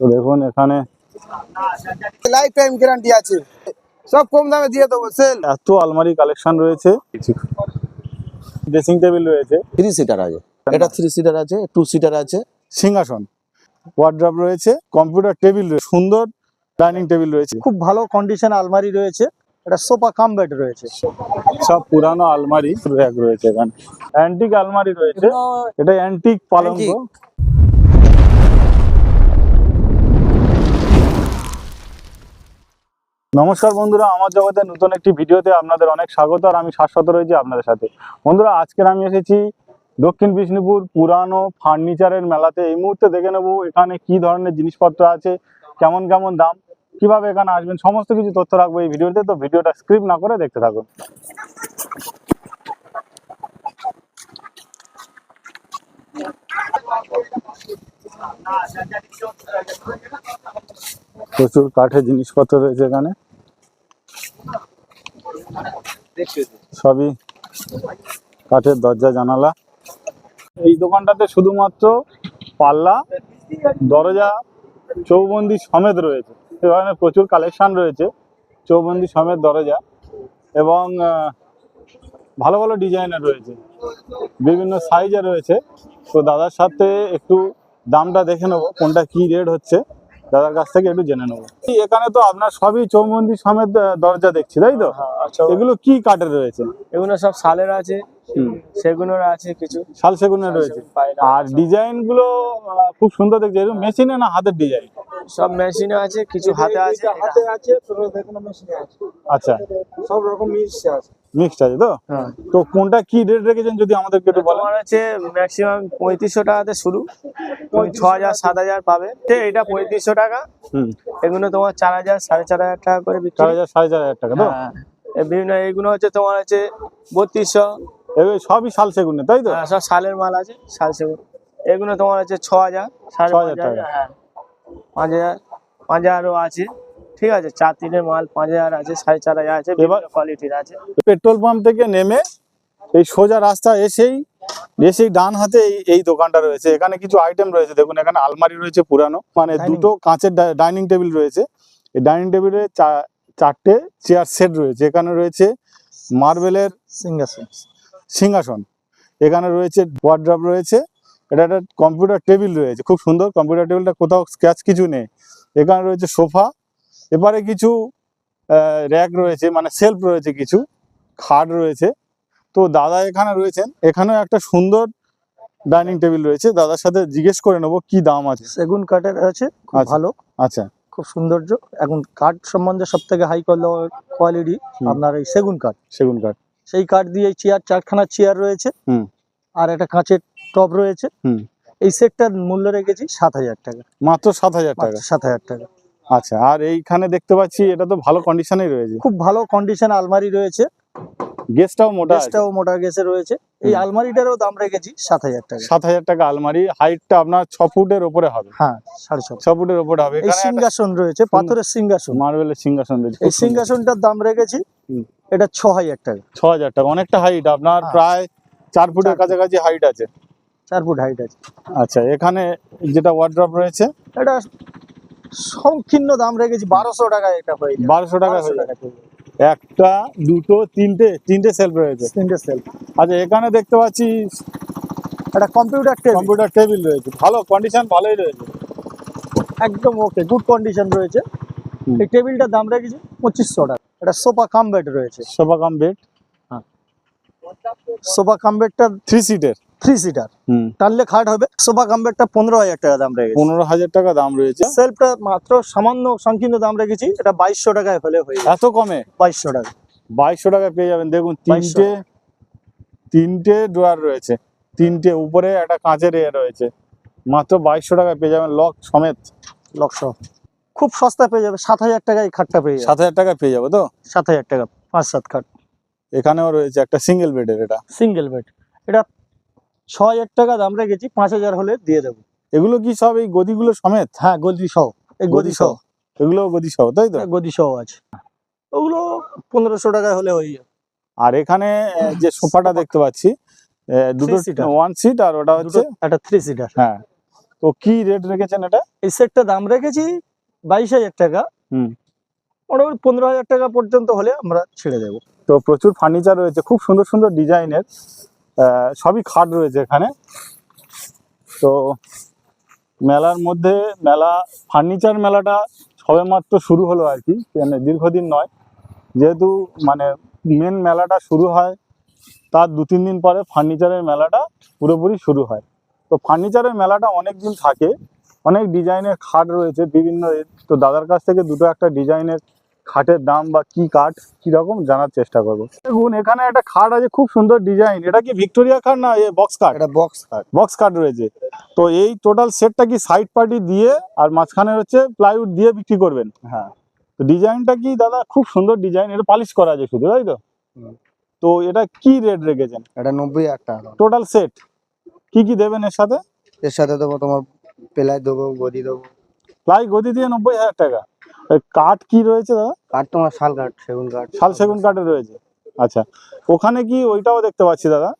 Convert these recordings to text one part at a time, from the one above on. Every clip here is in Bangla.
তো দেখুন এখানে লাইফ টাইম গ্যারান্টি আছে। সব কম দামে দিয়ে দেবো সেল এত আলমারি কালেকশন রয়েছে। ড্রেসিং টেবিল রয়েছে। থ্রি সিটার আছে। এটা থ্রি সিটার আছে টু সিটার আছে। সিংহাসন ওয়ার্ড্রপ রয়েছে কম্পিউটার টেবিল রয়েছে সুন্দর ডাইনিং টেবিল রয়েছে। খুব ভালো কন্ডিশন আলমারি রয়েছে এটা সোফা কাম বেড রয়েছে। সব পুরানো আলমারি র্যাক রয়েছে এখানে। অ্যান্টিক আলমারি রয়েছে। এটা অ্যান্টিক পালঙ্ক। নমস্কার বন্ধুরা, আমার জগতের নতুন একটি ভিডিওতে আপনাদের অনেক স্বাগত আর আমি শাশ্বত রয়েছি আপনাদের সাথে। বন্ধুরা, আজকের আমি এসেছি দক্ষিণ বিষ্ণুপুর পুরানো ফার্নিচারের মেলাতে। এই মুহূর্তে দেখে নেব এখানে কি ধরনের জিনিসপত্র আছে, কেমন কেমন দাম, কীভাবে এখানে আসবেন, সমস্ত কিছু তথ্য রাখব এই ভিডিওতে। তো ভিডিওটা স্ক্রিপ্ট না করে দেখতে থাকুন। প্রচুর কাঠের জিনিসপত্র রয়েছে এখানে। সবই কাঠের দরজা, জানালা। এই দোকানটাতে শুধুমাত্র পাল্লা, দরজা, চৌবন্দি সমেত রয়েছে। এখানে প্রচুর কালেকশন রয়েছে, চৌবন্দি সমেত দরজা এবং ভালো ভালো ডিজাইনের রয়েছে। বিভিন্ন সাইজে রয়েছে। তো দাদার সাথে একটু দামটা দেখে নেব, কোনটা কি রেট হচ্ছে। দাদার কাছ থেকে একটু জেনে নেব। এখানে তো আপনার সবই চৌবন্দি সমেত দরজা দেখছি তাই তো? আচ্ছা। এগুলো কি কাঠের রয়েছে? এগুলো সব সালের আছে হুম, সেগুলোর আছে কিছু। শাল সেগুনের রয়েছে। আর ডিজাইনগুলো খুব সুন্দর দেখছি। এরকম মেশিনে না হাতের ডিজাইন? সব মেশিনে আছে কিছু হাতে আছে হাতে আছে মেশিনে আছে। আচ্ছা। সব রকম মিক্স আছে। মিক্সড আছে তো? হ্যাঁ। তো কোনটা কি রেট রেখেছেন যদি আমাদেরকে একটু বলেন? তোমার আছে ম্যাক্সিমাম পঁয়ত্রিশশো টাকাতে শুরু। ছ হাজার সাত হাজার পাবে এটা পঁয়ত্রিশশো টাকা। হুম। এগুলো তোমার চার হাজার সাড়ে চার হাজার টাকা করে চার হাজার সাড়ে চার হাজার টাকা তো? হ্যাঁ। বিভিন্ন এইগুলো হচ্ছে তোমার হচ্ছে বত্রিশশো। এগুলো সবই শাল সেগুনের তাই তো? হ্যাঁ, সব সালের মাল আছে সাল সেগুন। এগুলো তোমার হচ্ছে ছ হাজার সাড়ে ছ হাজার টাকা। হ্যাঁ। পাঁচ হাজার পাঁচ হাজারও আছে। ঠিক আছে চার তিনের মাল পাঁচ হাজার আছে সাড়ে চার হাজার আছে কোয়ালিটির আছে। পেট্রোল পাম্প থেকে নেমে এই সোজা রাস্তা এসেই এসেই ডান হাতে এই দোকানটা রয়েছে। এখানে কিছু আইটেম রয়েছে দেখুন এখানে আলমারি রয়েছে পুরানো মানে দুটো কাঁচের ডাইনিং টেবিল রয়েছে। এই ডাইনিং টেবিলে চারটে চেয়ার সেট রয়েছে। এখানে রয়েছে মার্বেলের সিঙ্গাসন সিংহাসন। এখানে রয়েছে ওয়ার্ড্রপ রয়েছে। এটা একটা কম্পিউটার টেবিল রয়েছে। খুব সুন্দর কম্পিউটার টেবিলটা কোথাও স্ক্র্যাচ কিছু নেই। এখানে রয়েছে সোফা এবারে কিছু র্যাক রয়েছে মানে সেলফ রয়েছে কিছু খাট রয়েছে। তো দাদা এখানে রয়েছেন। এখানেও একটা সুন্দর ডাইনিং টেবিল রয়েছে। দাদার সাথে জিজ্ঞেস করে নেব কি দাম আছে। সেগুন কাঠের আছে খুব আচ্ছা। ভালো। আচ্ছা। খুব সৌন্দর্য। এখন কাঠ সম্বন্ধে সব থেকে হাই কোয়ালিটি আপনার এই সেগুন কাঠ। সেগুন কাঠ। সেই কাঠ দিয়ে চেয়ার চারখানা চেয়ার রয়েছে। আর একটা কাঁচের টব রয়েছে। এই সেটটার মূল্য রেখেছি সাত হাজার টাকা। মাত্র সাত হাজার টাকা। সাত হাজার টাকা। আচ্ছা আর এইখানে দেখতে পাচ্ছি এটা তো ভালো কন্ডিশনেই রয়েছে। খুব ভালো কন্ডিশন আলমারি রয়েছে। গেস্টটাও মোটা আছে। গ্যাসটাও মোটা গ্যাসে রয়েছে। এই আলমারিটারও দাম রেখেছি সাত হাজার টাকা। সাত হাজার টাকা আলমারি হাইটটা আপনার ছ ফুটের ওপরে হবে। হ্যাঁ সাড়ে ছ ফুটের ওপরে হবে। এই এখানে সিংহাসন রয়েছে পাথরের সিংহাসন। মার্বেলের সিংহাসন রয়েছে। এই সিংহাসনটার দাম রেখেছি এটা ছ হাজার টাকা। ছ হাজার টাকা অনেকটা হাইট আপনার হ্যাঁ। প্রায় চার ফুটের কাছাকাছি হাইট আছে। চার ফুট হাইট আছে। আচ্ছা এখানে যেটা ওয়ার্ড্রপ রয়েছে? এটা সংকীর্ণ দাম রেখেছি বারোশো টাকা এটা হয়ে বারোশো টাকা হয়ে। একটা দুটো তিনটে তিনটে সেলফ রয়েছে। তিনটে সেলফ। আচ্ছা এখানে দেখতে পাচ্ছি একটা কম্পিউটার টেবিল কম্পিউটার টেবিল রয়েছে। ভালো কন্ডিশন ভালোই রয়েছে। একদম ওকে গুড কন্ডিশন রয়েছে। এই টেবিলটার দাম রেখেছি পঁচিশশো টাকা। এটা সোফা কাম বেড রয়েছে। সোফা কাম বেড হ্যাঁ। সোফা কাম বেডটা থ্রি সিটের থ্রি সিটার হুম। টানলে খাট হবে সোফা কাম বেডটা পনেরো হাজার টাকা দাম রেখেছি। পনেরো হাজার টাকা দাম রয়েছে। সেলফটা মাত্র সামান্য সংকীর্ণ দাম রেখেছি এটা বাইশশো টাকায় হলে হয়ে এত কমে? বাইশশো টাকা। বাইশশো টাকায় পেয়ে যাবেন। দেখুন 2200 তিনটে তিনটে ড্রয়ার রয়েছে। তিনটে উপরে একটা কাঁচের এ রয়েছে। মাত্র বাইশশো টাকায় পেয়ে যাবেন লক সমেত। লক্ষ খুব সস্তা পেয়ে যাবে সাত হাজার টাকায় খাটটা পেয়ে যাবে। সাত হাজার টাকায় পেয়ে যাব তো? সাত হাজার টাকা পাঁচ সাত খাট। এখানেও রয়েছে একটা সিঙ্গেল বেডের এটা। সিঙ্গেল বেড এটা ছ হাজার টাকা দাম রেখেছি পাঁচ হাজার হলে দিয়ে দেবো। এগুলো কি সব এই গদিগুলো সমেত? হ্যাঁ গদি সহ। এই গদি সহ। এগুলো গদি সহ তাই তো? হ্যাঁ, গদি সহ আছে। ওগুলো পনেরোশো টাকায় হলে হয়ে যাবে। আর এখানে যে সোফাটা দেখতে পাচ্ছি দুটো। ওয়ান সিট আর ওটা হচ্ছে? একটা থ্রি সিটার হ্যাঁ। তো কি রেট রেখেছেন এটা? এই সেটটা দাম রেখেছি বাইশ হাজার টাকা। হুম। মোটামুটি পনেরো হাজার টাকা পর্যন্ত হলে আমরা ছেড়ে দেবো। তো প্রচুর ফার্নিচার রয়েছে খুব সুন্দর সুন্দর ডিজাইনের সবই খাট রয়েছে এখানে তো মেলার মধ্যে মেলা, ফার্নিচার মেলাটা সবেমাত্র শুরু হলো আর কি মানে দীর্ঘদিন নয় যেহেতু মানে মেন মেলাটা শুরু হয়, তার দু তিন দিন পরে ফার্নিচারের মেলাটা পুরোপুরি শুরু হয় তো ফার্নিচারের মেলাটা অনেক দিন থাকে, অনেক ডিজাইনের খাট রয়েছে, বিভিন্ন। তো দাদার কাছ থেকে দুটো একটা ডিজাইনের খাটের দাম বা কি কাঠ কীরকম জানার চেষ্টা করব। দেখুন এখানে একটা খাট আছে খুব সুন্দর ডিজাইন এটা কি ভিক্টোরিয়া খাট না এ বক্স খাট? এটা বক্স কাট বক্স কাট রয়েছে। তো এই টোটাল সেটটা কি সাইড পার্টি দিয়ে আর মাঝখানে হচ্ছে প্লাইউড দিয়ে বিক্রি করবেন? হ্যাঁ। তো ডিজাইনটা কি দাদা খুব সুন্দর ডিজাইন এটা পালিশ করা আছে শুধু তাই তো? তো এটা কি রেট রেখেছেন? এটা নব্বই হাজার টাকা টোটাল সেট কি কি দেবেন এর সাথে? এর সাথে দেবো তোমার প্লাই দেবো গদি দেবো। প্লাই গদি দিয়ে নব্বই হাজার টাকা। কাঠ কি রয়েছে দাদা? কাঠ তোমার শাল কাঠ সেগুন কাঠ। শাল সেগুন কাঠে রয়েছে। আচ্ছা ওখানে কি ওইটাও দেখতে পাচ্ছি দাদা?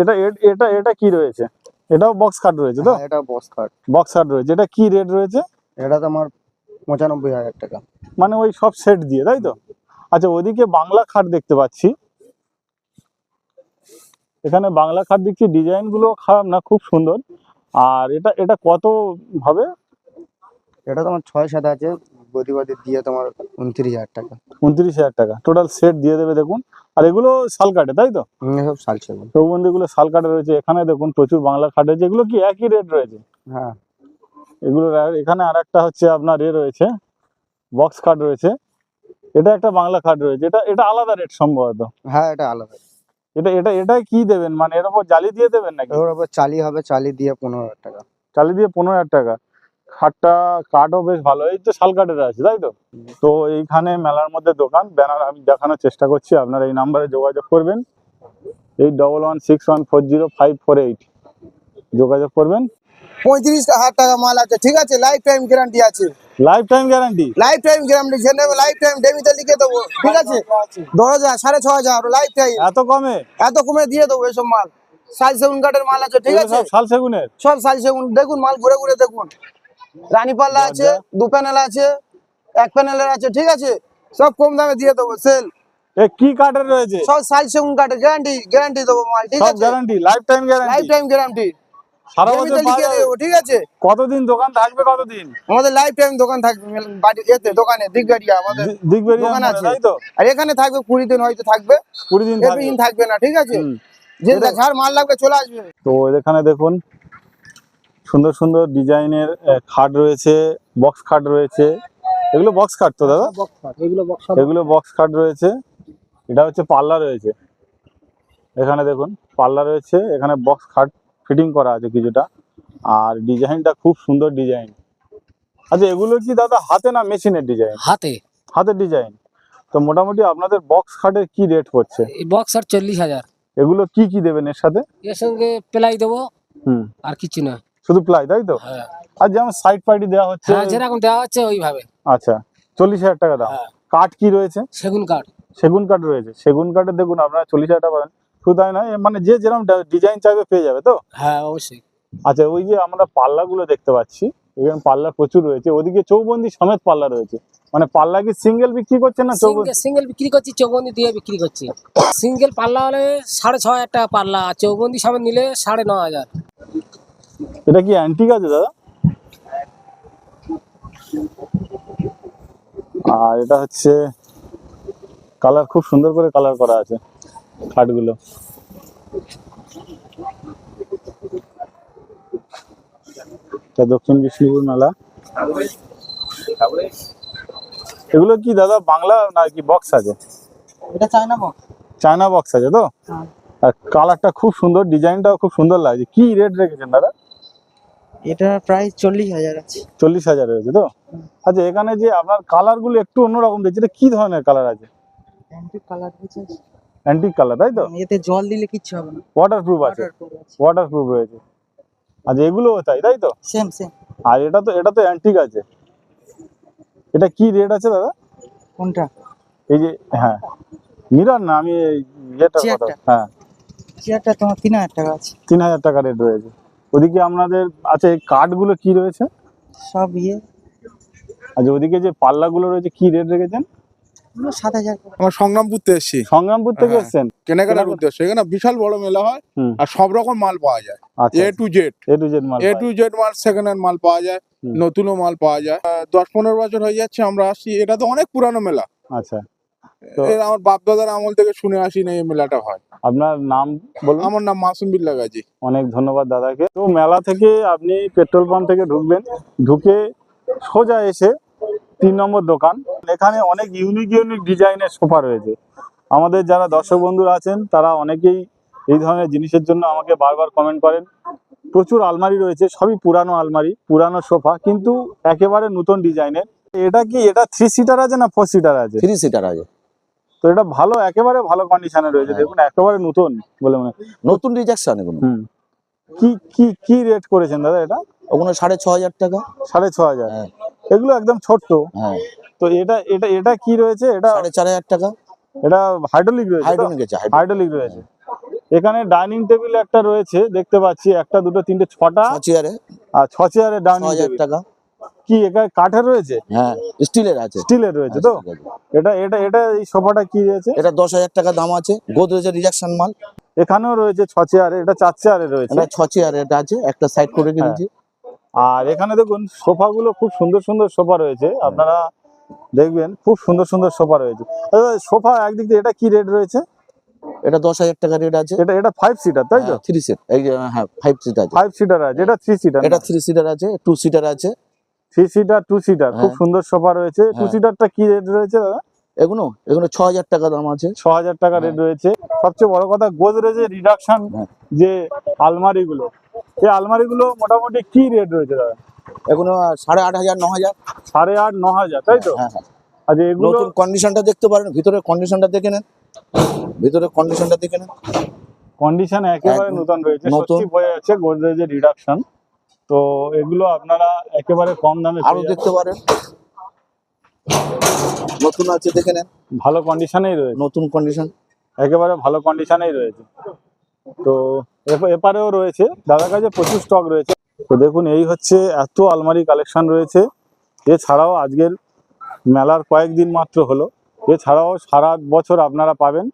এটা এটা এটা কি রয়েছে? এটাও বক্স কাট রয়েছে তো? হ্যাঁ, এটা বক্স কাঠ বক্স কাট রয়েছে। এটা কি রেট রয়েছে? এটা তোমার পঁচানব্বই হাজার টাকা। মানে ওই সব সেট দিয়ে তাই তো? আচ্ছা ওদিকে বাংলা খাট দেখতে পাচ্ছি। এখানে বাংলা খাট দেখছি ডিজাইনগুলো খারাপ না খুব সুন্দর। আর এটা এটা কত হবে? এটা তোমার ছয় সাত আছে গদি গদি দিয়ে তোমার উনত্রিশ হাজার টাকা। উনত্রিশ হাজার টাকা। টোটাল সেট দিয়ে দেবে দেখুন। আর এগুলো শাল কাটে তাই তো? সব শাল সেগুন চৌবন্দি গুলো শাল কাটে রয়েছে। এখানে দেখুন প্রচুর বাংলা খাট রয়েছে এগুলো কি একই রেট রয়েছে? হ্যাঁ। এগুলো এখানে আর একটা হচ্ছে আপনার এ রয়েছে বক্স খাট রয়েছে। এটা একটা বাংলা খাট রয়েছে। এটা এটা আলাদা রেট সম্ভবত। হ্যাঁ এটা আলাদা। এটা এটা এটাই কি দেবেন? মানে এর উপর জালি দিয়ে দেবেন নাকি? ওর উপর চালি হবে চালি দিয়ে পনেরো হাজার টাকা। চালি দিয়ে পনেরো হাজার টাকা। খাটটা কাঠও বেশ ভালো। এই তো শাল কাঠের আছে তাই তো? তো এইখানে মেলার মধ্যে দোকান ব্যানার আমি দেখানোর চেষ্টা করছি আপনারা এই নাম্বারে যোগাযোগ করবেন। Eight double one six one four zero five four eight যোগাযোগ করবেন। পঁয়ত্রিশ হাজার টাকা মাল আছে ঠিক আছে? লাইফ টাইম গ্যারান্টি আছে। Lifetime guarantee lifetime guarantee যে নেবে লাইফ টাইম ডেবিতে লিখে দেবো ঠিক আছে? দশ হাজার সাড়ে ছ হাজার লাইফ টাইম এত কমে? এত কমে দিয়ে দেবো এসব মাল। সাইজ সেগুন কাঠের মাল আছে ঠিক আছে? সব শাল সেগুনের? সব সাইজ সেগুন দেখুন মাল ঘুরে ঘুরে দেখুন। রানী পাল্লা আছে দু প্যানেল আছে এক প্যানেলের আছে ঠিক আছে? সব কম দামে দিয়ে দেবো সেল কি কাঠের রয়েছে? সব সাইজ সেগুন কাঠের গ্যারান্টি গ্যারান্টি দেবো মাল ঠিক আছে? Guarantee lifetime life guarantee time guarantee সারা বছর ঠিক আছে? কতদিন দোকান থাকবে কতদিন? আমাদের লাইফ টাইম দোকান থাকবে বাড়ি এতে দোকানে আমাদের দোকান আছে। তাই তো? আর এখানে থাকবে কুড়ি দিন হয়তো থাকবে। কুড়ি দিন থাকবে। না ঠিক আছে? মাল লাগবে চলে আসবে। তো এখানে দেখুন সুন্দর সুন্দর ডিজাইনের খাট রয়েছে বক্স খাট রয়েছে। এগুলো বক্স খাট তো দাদা? এগুলো বক্স খাট রয়েছে। এটা হচ্ছে পাল্লা রয়েছে। এখানে দেখুন পাল্লা রয়েছে। এখানে বক্স খাট ফিটিং করা আছে কিছুটা। আর ডিজাইনটা খুব সুন্দর ডিজাইন। আচ্ছা এগুলো কি দাদা হাতে না মেশিনের ডিজাইন? হাতে। হাতের ডিজাইন। তো মোটামুটি আপনাদের বক্স খাটের কি রেট পড়ছে? এই বক্স আর চল্লিশ হাজার। এগুলো কি কি দেবেন এর সাথে? এর সঙ্গে প্লাই দেবো। হুম। আর কিছু না। শুধু প্লাই তাই তো? হ্যাঁ। আর যেমন সাইড পার্টি দেওয়া হচ্ছে হ্যাঁ যেরকম দেওয়া হচ্ছে ওইভাবে। আচ্ছা চল্লিশ হাজার টাকা দাম। হ্যাঁ। কাঠ কি রয়েছে? সেগুন কাঠ সেগুন কাঠ রয়েছে। সেগুন কাঠের দেখুন আপনারা চল্লিশ হাজার টাকা পাবেন। শুধু তাই নয় মানে যে যেরকম ডিজাইন চাইবে পেয়ে যাবে তো? হ্যাঁ অবশ্যই। আচ্ছা ওই যে আমরা পাল্লাগুলো দেখতে পাচ্ছি এখানে পাল্লা প্রচুর রয়েছে। ওদিকে চৌবন্দি সমেত পাল্লা রয়েছে। মানে পাল্লা কি সিঙ্গেল বিক্রি করছে না চৌবন্দি? সিঙ্গেল বিক্রি করছি চৌবন্দি দিয়ে বিক্রি করছি। সিঙ্গেল পাল্লা হলে সাড়ে ছ হাজার টাকা পাল্লা চৌবন্দি সামনে নিলে সাড়ে ন হাজার। এটা কি অ্যান্টিক আছে দাদা? আর এটা হচ্ছে কালার খুব সুন্দর করে কালার করা আছে খাটগুলো। এটা দক্ষিণ বিষ্ণুপুর মেলা। এগুলো কি দাদা বাংলা না কি বক্স আছে? এটা চাই না চায়না বক্স আছে তো? আর কালারটা খুব সুন্দর ডিজাইনটাও খুব সুন্দর লাগছে। কি রেট রেখেছেন দাদা? এটা প্রায় চল্লিশ হাজার আছে। চল্লিশ হাজার রয়েছে তো? আচ্ছা এখানে যে আপনার কালারগুলো একটু অন্যরকম দেখছি এটা কি ধরনের কালার আছে? অ্যান্টিক কালার অ্যান্টিক কালার তাই তো? এতে জল দিলে কিচ্ছু হবে না। ওয়াটার আছে। ওয়াটার প্রুফ রয়েছে। আচ্ছা এগুলোও তাই তাই তো? সেম সেম আর এটা তো এটা তো অ্যান্টিক আছে। এটা কি রেট আছে দাদা? কোনটা? 哎 হ্যাঁ, 啊 হ্যাঁ। এই যে হ্যাঁ। মিরর না আমি ইয়েটার কথা হ্যাঁ। চেয়ারটা তোমার তিন হাজার টাকা আছে। তিন হাজার টাকা রেট রয়েছে। ওদিকে আপনাদের আছে কাঠগুলো কি রয়েছে? সব ইয়ে। আচ্ছা ওদিকে যে পাল্লাগুলো রয়েছে কি রেট রেখেছেন? সাত হাজার। আমরা সংগ্রামপুরতে এসেছি। সংগ্রামপুর থেকে হ্যাঁ। এসছেন? কেনাকাটার উদ্দেশ্যে। এখানে বিশাল বড় মেলা হয় আর সব রকম মাল পাওয়া যায়। A to Z A to Z মাল এ টু জেড মাল সেকেন্ড হ্যান্ড মাল পাওয়া যায়। নতুনও মাল পাওয়া যায়। দশ পনেরো বছর হয়ে যাচ্ছে আমরা আসছি। এটা তো অনেক পুরানো মেলা। আচ্ছা। আমার বাপ দাদার আমল থেকে শুনে আসি না এই মেলাটা হয়। আপনার নাম বলুন। আমার নাম মাসুম বিল্লা গাজী। অনেক ধন্যবাদ দাদাকে। তো মেলা থেকে আপনি পেট্রোল পাম্প থেকে ঢুকবেন। ঢুকে সোজা এসে তিন নম্বর দোকান। এখানে অনেক ইউনিক ইউনিক ডিজাইনের সোফা রয়েছে। আমাদের যারা দর্শক বন্ধুরা আছেন তারা অনেকেই এই ধরনের জিনিসের জন্য আমাকে বারবার কমেন্ট করেন। প্রচুর আলমারি রয়েছে সবই পুরানো আলমারি পুরানো সোফা কিন্তু একেবারে নতুন ডিজাইনের এটা কি এটা থ্রি সিটার আছে না ফোর সিটার আছে? থ্রি সিটার আছে। তো এটা ভালো একেবারে ভালো কন্ডিশনে রয়েছে। হ্যাঁ। দেখুন একেবারে নতুন বলে মনে। নতুন রিজেকশন এগুলো। কি কি কি রেট করেছেন দাদা এটা? ওগুলো সাড়ে ছ হাজার টাকা। সাড়ে ছ হাজার হ্যাঁ। এগুলো একদম ছোট্ট। হ্যাঁ। তো এটা এটা এটা কি রয়েছে? এটা সাড়ে চার হাজার টাকা। এটা হাইড্রোলিক রয়েছে তো? হাইড্রোনিক আছে হাইড্রোলিক রয়েছে। এখানে ডাইনিং টেবিল একটা রয়েছে দেখতে পাচ্ছি। একটা দুটো তিনটে ছটা। চেয়ারে আর ছ চেয়ারে ডাইনিং টেবিল টাকা। কি এটা কাঠের রয়েছে? হ্যাঁ স্টিলের আছে। স্টিলের রয়েছে তো? এটা এটা এটা এই সোফাটা কি রয়েছে? এটা দশ হাজার টাকা দাম আছে। গোদরেজের রিজেকশন মাল। এখানেও রয়েছে ছ চেয়ারে এটা চার চেয়ারে রয়েছে। এটা ছ চেয়ারে এটা আছে একটা সাইড করে রেখে দিয়েছি আর এখানে দেখুন সোফা গুলো খুব সুন্দর সুন্দর সোফা রয়েছে। আপনারা দেখবেন খুব সুন্দর সুন্দর সোফা রয়েছে। সোফা একদিক দিয়ে এটা কি রেট রয়েছে? এটা দশ হাজার টাকা রেট আছে। এটা এটা ফাইভ সিটার তাই তো? থ্রি সিট এই হ্যাঁ ফাইভ সিটার আছে। ফাইভ সিটার আছে এটা থ্রি সিটার এটা থ্রি সিটার আছে টু সিটার আছে। থ্রি সিটার টু সিটার খুব হ্যাঁ। সুন্দর সোফা রয়েছে। টু হ্যাঁ। সিটারটা কি রেট রয়েছে দাদা? এগুলো এগুলো ছ হাজার টাকা দাম আছে। ছ হাজার টাকা রেট রয়েছে। সবচেয়ে বড় কথা গোদরেজের রিডাকশন হ্যাঁ। যে আলমারিগুলো। এই আলমারিগুলো মোটামুটি কি রেট রয়েছে দাদা? এগুলো সাড়ে আট হাজার ন হাজার। সাড়ে আট ন হাজার তাই তো? হ্যাঁ হ্যাঁ আচ্ছা এগুলো নতুন কন্ডিশনটা দেখতে পারেন ভিতরে কন্ডিশনটা দেখে নেন। ভিতরে কন্ডিশনটা দেখে নেন। কন্ডিশন একেবারে নতুন রয়েছে নতুন। সত্যি বোঝা যাচ্ছে গোদরেজের রিডাকশন তো এগুলো আপনারা একেবারে কম দামে আরও দেখতে পারেন। নতুন আছে দেখে নেন। ভালো কন্ডিশনেই রয়েছে। নতুন কন্ডিশন একেবারে ভালো কন্ডিশনেই রয়েছে। তো এপ- এপারেও রয়েছে। দাদার কাছে প্রচুর স্টক রয়েছে। তো দেখুন এই হচ্ছে এত আলমারি কালেকশন রয়েছে। এছাড়াও আজকের মেলার কয়েকদিন মাত্র হলো। এছাড়াও সারা বছর আপনারা পাবেন।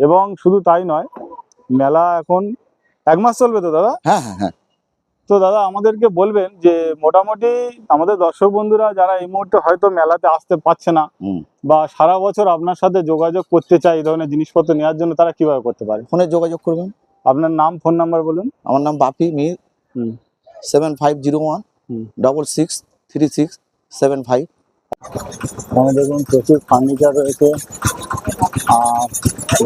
এবং শুধু তাই নয় মেলা এখন এক মাস চলবে তো দাদা? হ্যাঁ হ্যাঁ হ্যাঁ। তো দাদা আমাদেরকে বলবেন যে মোটামুটি আমাদের দর্শক বন্ধুরা যারা এই মুহূর্তে হয়তো মেলাতে আসতে পারছে না বা সারা বছর আপনার সাথে যোগাযোগ করতে চায় এই ধরনের জিনিসপত্র নেওয়ার জন্য তারা কীভাবে করতে পারে? ফোনে যোগাযোগ করবেন। আপনার নাম ফোন নাম্বার বলুন। আমার নাম Bapi Mir. Seven five zero one. Double six three six seven five. এখানে দেখুন প্রচুর ফার্নিচার রয়েছে। আর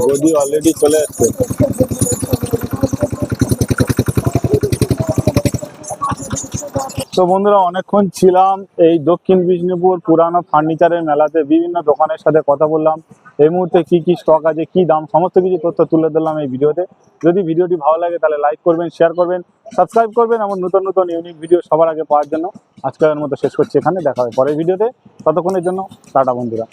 গদি অলরেডি চলে এসছে তো বন্ধুরা, অনেকক্ষণ ছিলাম এই দক্ষিণ বিষ্ণুপুর পুরানো ফার্নিচারের মেলাতে, বিভিন্ন দোকানের সাথে কথা বললাম। এই মুহূর্তে কি কি স্টক আছে, কি দাম, সমস্ত কিছু তথ্য তুলে ধরলাম এই ভিডিওতে। যদি ভিডিওটি ভালো লাগে, তাহলে লাইক করবেন শেয়ার করবেন সাবস্ক্রাইব করবেন এমন নতুন নতুন ইউনিক ভিডিও সবার আগে পাওয়ার জন্য। আজকের মতো শেষ করছি এখানে, দেখা হবে পরের ভিডিওতে। ততক্ষণের জন্য, টাটা বন্ধুরা।